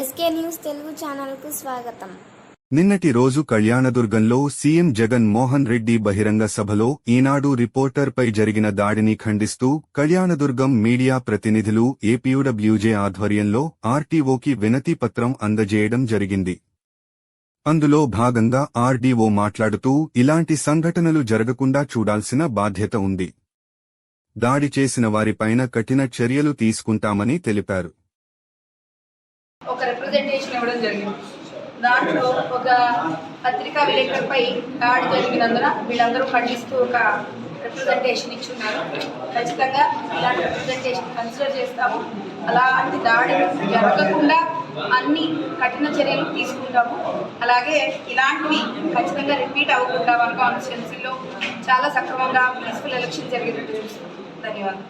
SK news Telugu ఛానల్కు స్వాగతం. నిన్నటి రోజు కళ్యాణదుర్గంలో సీఎం జగన్ మోహన్ రెడ్డి బహిరంగ సభలో ఈనాడు రిపోర్టర్పై జరిగిన దాడిని ఖండిస్తూ కళ్యాణదుర్గం మీడియా ప్రతినిధులు ఏపీయూడబ్ల్యూజే ఆధ్వర్యంలో ఆర్టీఓకి వినతి పత్రం అందజేయడం జరిగింది. అందులో భాగంగా ఆర్డీఓ మాట్లాడుతూ ఇలాంటి సంఘటనలు జరగకుండా చూడాల్సిన బాధ్యత ఉంది. దాడి చేసిన వారిపైన కఠిన చర్యలు తీసుకుంటామని తెలిపారు. ఒక రిప్రజెంటేషన్ ఇవ్వడం జరిగింది. దాంట్లో ఒక పత్రికా విలేకరుపై దాడి జరిగినందున వీళ్ళందరూ ఖండిస్తూ ఒక రిప్రజెంటేషన్ ఇచ్చున్నారు. ఖచ్చితంగా ఇలాంటి రిప్రజెంటేషన్ కన్సిడర్ చేస్తాము. అలాంటి దాడి జరగకుండా అన్ని కఠిన చర్యలు తీసుకుంటాము. అలాగే ఇలాంటివి ఖచ్చితంగా రిపీట్ అవ్వకుండా మన కాన్స్టిట్యున్సీలో చాలా సక్రమంగా పీస్ఫుల్ ఎలక్షన్ జరిగేటట్టు చూస్తాం ధన్యవాదాలు.